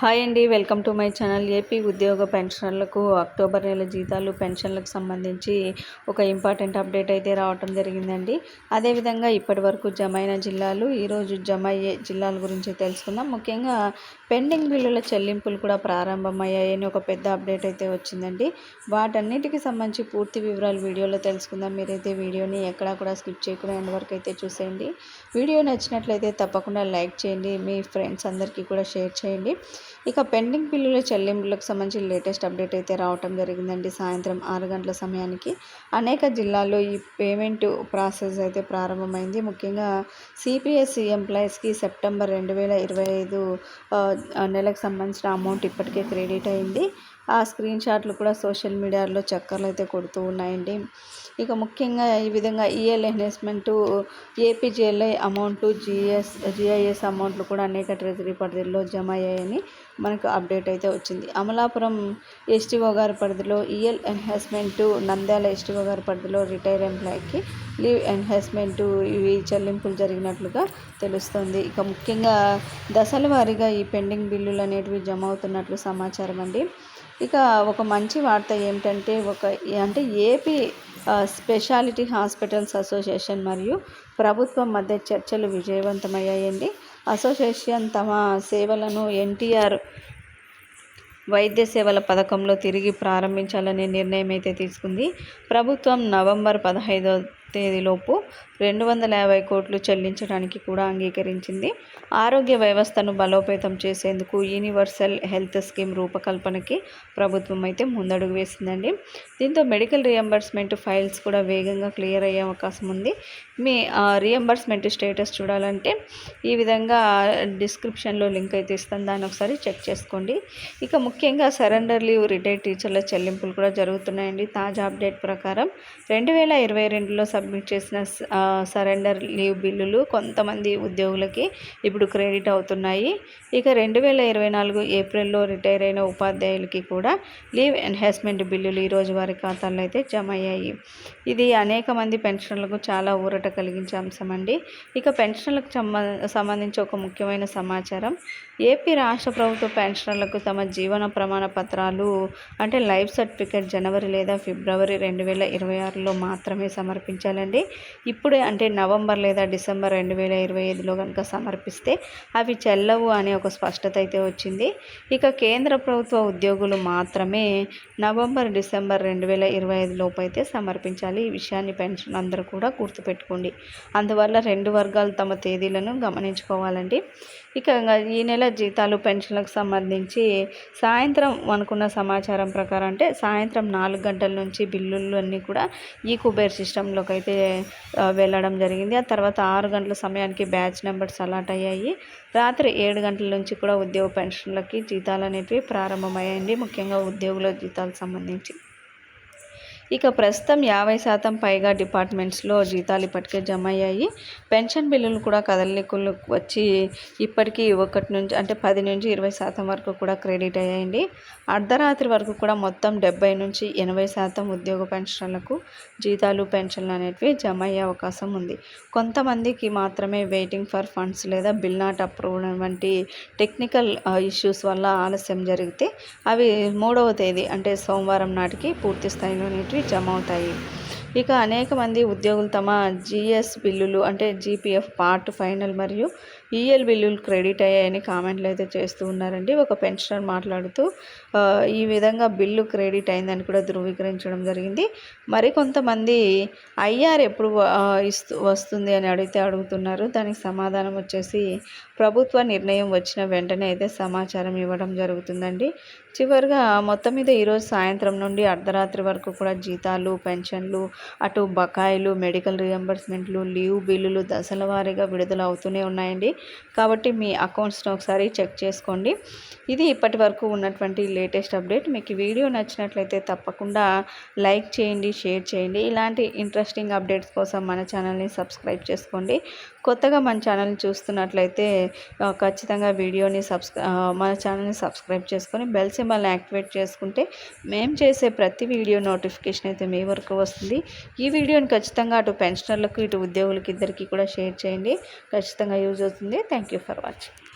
Hi అండి welcome to my channel. AP ఉద్యోగ పెన్షనర్లకు అక్టోబర్ నెల జీతాలు పెన్షన్లకు సంబంధించి ఒక ఇంపార్టెంట్ అప్డేట్ అయితే రావటం జరిగిందండి. అదేవిధంగా ఇప్పటి వరకు జమైన జిల్లాలు ఈరోజు జమ అయ్యే జిల్లాల గురించి తెలుసుకుందాం. ముఖ్యంగా పెండింగ్ బిల్లుల చెల్లింపులు కూడా ప్రారంభమయ్యాయని ఒక పెద్ద అప్డేట్ అయితే వచ్చిందండి. వాటన్నిటికి సంబంధించి పూర్తి వివరాలు వీడియోలో తెలుసుకుందాం. మీరైతే వీడియోని ఎక్కడా కూడా స్కిప్ చేయకుండా ఎండ్ వరకు అయితే చూసేయండి. వీడియో నచ్చినట్లయితే తప్పకుండా లైక్ చేయండి. మీ ఫ్రెండ్స్ అందరికీ కూడా షేర్ చేయండి. ఇక పెండింగ్ బిల్లుల చెల్లింపులకు సంబంధించి లేటెస్ట్ అప్డేట్ అయితే రావటం జరిగిందండి సాయంత్రం ఆరు గంటల సమయానికి. అనేక జిల్లాల్లో ఈ పేమెంట్ ప్రాసెస్ అయితే ప్రారంభమైంది. ముఖ్యంగా సిపిఎస్సి ఎంప్లాయీస్కి సెప్టెంబర్ రెండు వేల ఇరవై ఐదు నెలకు సంబంధించిన అమౌంట్ ఇప్పటికే క్రెడిట్ అయింది. ఆ స్క్రీన్ షాట్లు కూడా సోషల్ మీడియాలో చక్కర్లు అయితే కొడుతూ ఉన్నాయండి. ఇక ముఖ్యంగా ఈ విధంగా EL encashment APGLI amount GS GIS అమౌంట్లు కూడా అనేక ట్రెజరీ పరిధిలో జమ అయ్యాయని మనకు అప్డేట్ అయితే వచ్చింది. అమలాపురం ఎస్టీఓ గారి పరిధిలో ఈఎల్ ఎన్హాన్స్మెంటు నంద్యాల ఎస్టీఓ గారి పరిధిలో రిటైర్ ఎంప్లాయీకి లీవ్ ఎన్హాన్స్మెంట్ ఇవి చెల్లింపులు జరిగినట్లుగా తెలుస్తుంది. ఇక ముఖ్యంగా దశల వారీగా ఈ పెండింగ్ బిల్లులు అనేటివి జమ అవుతున్నట్లు సమాచారం అండి. ఇక ఒక మంచి వార్త ఏమిటంటే ఒక అంటే ఏపీ స్పెషాలిటీ హాస్పిటల్స్ అసోసియేషన్ మరియు ప్రభుత్వం మధ్య చర్చలు విజయవంతమయ్యాయండి. అసోసియేషన్ తమ సేవలను ఎన్టీఆర్ వైద్య సేవల పథకంలో తిరిగి ప్రారంభించాలనే నిర్ణయం అయితే తీసుకుంది. ప్రభుత్వం నవంబర్ పదహైదో తేదీలోపు రెండు వందల యాభై కోట్లు చెల్లించడానికి కూడా అంగీకరించింది. ఆరోగ్య వ్యవస్థను బలోపేతం చేసేందుకు యూనివర్సల్ హెల్త్ స్కీమ్ రూపకల్పనకి ప్రభుత్వం అయితే ముందడుగు వేసిందండి. దీంతో మెడికల్ రియంబర్స్మెంట్ ఫైల్స్ కూడా వేగంగా క్లియర్ అయ్యే అవకాశం ఉంది. మీ రియంబర్స్మెంట్ స్టేటస్ చూడాలంటే ఈ విధంగా డిస్క్రిప్షన్లో లింక్ అయితే ఇస్తాను. దాన్ని ఒకసారి చెక్ చేసుకోండి. ఇక ముఖ్యంగా సరెండర్ లీవ్ రిటైర్డ్ టీచర్ల చెల్లింపులు కూడా జరుగుతున్నాయండి. తాజా అప్డేట్ ప్రకారం రెండు వేల ఇరవై రెండులో సబ్మిట్ చేసిన సరెండర్ లీవ్ బిల్లులు కొంతమంది ఉద్యోగులకి ఇప్పుడు క్రెడిట్ అవుతున్నాయి. ఇక రెండు వేల ఇరవై నాలుగు ఏప్రిల్లో రిటైర్ అయిన ఉపాధ్యాయులకి కూడా లీవ్ ఎన్హాన్స్మెంట్ బిల్లులు ఈరోజు వారి ఖాతాల్లో అయితే జమ అయ్యాయి. ఇది అనేక మంది పెన్షన్లకు చాలా ఊరట కలిగించే అంశం అండి. ఇక పెన్షన్లకు సంబంధించి ఒక ముఖ్యమైన సమాచారం. ఏపీ రాష్ట్ర ప్రభుత్వ పెన్షనర్లకు తమ జీవన ప్రమాణ పత్రాలు అంటే లైఫ్ సర్టిఫికేట్ జనవరి లేదా ఫిబ్రవరి రెండు వేల ఇరవై ఆరులో మాత్రమే సమర్పించారు సమర్పించాలండి ఇప్పుడే అంటే నవంబర్ లేదా డిసెంబర్ రెండు వేల ఇరవై ఐదులో కనుక సమర్పిస్తే అవి చెల్లవు అనే ఒక స్పష్టత అయితే వచ్చింది. ఇక కేంద్ర ప్రభుత్వ ఉద్యోగులు మాత్రమే నవంబర్ డిసెంబర్ రెండు వేల ఇరవై ఐదు లోపు అయితే సమర్పించాలి. ఈ విషయాన్ని పెన్షన్ అందరూ కూడా గుర్తుపెట్టుకోండి. అందువల్ల రెండు వర్గాలు తమ తేదీలను గమనించుకోవాలండి. ఇక ఈ నెల జీతాలు పెన్షన్లకు సంబంధించి సాయంత్రం అనుకున్న సమాచారం ప్రకారం అంటే సాయంత్రం నాలుగు గంటల నుంచి బిల్లులు అన్నీ కూడా ఈ కుబేర్ సిస్టంలోకి అయితే వెళ్ళడం జరిగింది. ఆ తర్వాత ఆరు గంటల సమయానికి బ్యాచ్ నెంబర్స్ అలాట్ అయ్యాయి. రాత్రి ఏడు గంటల నుంచి కూడా ఉద్యోగ పెన్షన్లకి జీతాలు అనేటివి ప్రారంభమయ్యాయండి. ముఖ్యంగా ఉద్యోగుల జీతాలకు సంబంధించి. ఇక ప్రస్తుతం యాభై శాతం పైగా డిపార్ట్మెంట్స్లో జీతాలు ఇప్పటికే జమ అయ్యాయి పెన్షన్ బిల్లులు కూడా కదలికలు వచ్చి ఇప్పటికీ ఒకటి నుంచి అంటే పది నుంచి ఇరవై శాతం వరకు కూడా క్రెడిట్ అయ్యాయండి. అర్ధరాత్రి వరకు కూడా మొత్తం డెబ్బై నుంచి ఎనభై శాతం ఉద్యోగ పెన్షన్లకు జీతాలు పెన్షన్లు అనేటివి జమ అయ్యే అవకాశం ఉంది. కొంతమందికి మాత్రమే వెయిటింగ్ ఫర్ ఫండ్స్ లేదా బిల్ నాట్ అప్రూవ్ వంటి టెక్నికల్ ఇష్యూస్ వల్ల ఆలస్యం జరిగితే అవి మూడవ తేదీ అంటే సోమవారం నాటికి పూర్తి స్థాయిలో జమ అవుతాయి ఇక అనేక మంది ఉద్యోగులు తమ జిఎస్ బిల్లులు అంటే జీపీఎఫ్ పార్ట్ ఫైనల్ మరియు ఈఎల్ బిల్లులు క్రెడిట్ అయ్యాయని కామెంట్లు అయితే చేస్తూ ఉన్నారండి. ఒక పెన్షనర్ మాట్లాడుతూ ఈ విధంగా బిల్లు క్రెడిట్ అయిందని కూడా ధృవీకరించడం జరిగింది. మరి కొంతమంది ఐఆర్ ఎప్పుడు ఇస్తూ వస్తుంది అని అడిగితే అడుగుతున్నారు. దానికి సమాధానం వచ్చేసి ప్రభుత్వ నిర్ణయం వచ్చిన వెంటనే అయితే సమాచారం ఇవ్వడం జరుగుతుందండి. చివరిగా మొత్తం మీద ఈరోజు సాయంత్రం నుండి అర్ధరాత్రి వరకు కూడా జీతాలు పెన్షన్లు అటు బకాయిలు మెడికల్ రియంబర్స్మెంట్లు లీవ్ బిల్లులు దశల వారీగా విడుదల అవుతూనే ఉన్నాయండి. కాబట్టి మీ అకౌంట్స్ని ఒకసారి చెక్ చేసుకోండి. ఇది ఇప్పటి వరకు ఉన్నటువంటి లేటెస్ట్ అప్డేట్. మీకు వీడియో నచ్చినట్లయితే తప్పకుండా లైక్ చేయండి షేర్ చేయండి. ఇలాంటి ఇంట్రెస్టింగ్ అప్డేట్స్ కోసం మన ఛానల్ని సబ్స్క్రైబ్ చేసుకోండి. కొత్తగా మన ఛానల్ని చూస్తున్నట్లయితే ఖచ్చితంగా వీడియోని సబ్స్క్రై మన ఛానల్ని సబ్స్క్రైబ్ చేసుకొని బెల్ సింబల్ని యాక్టివేట్ చేసుకుంటే మేము చేసే ప్రతి వీడియో నోటిఫికేషన్ అయితే మీ వరకు వస్తుంది. ఈ వీడియోని ఖచ్చితంగా అటు పెన్షనర్లకు ఇటు ఉద్యోగులకు ఇద్దరికి కూడా షేర్ చేయండి. ఖచ్చితంగా యూజ్ అవుతుంది. Thank you for watching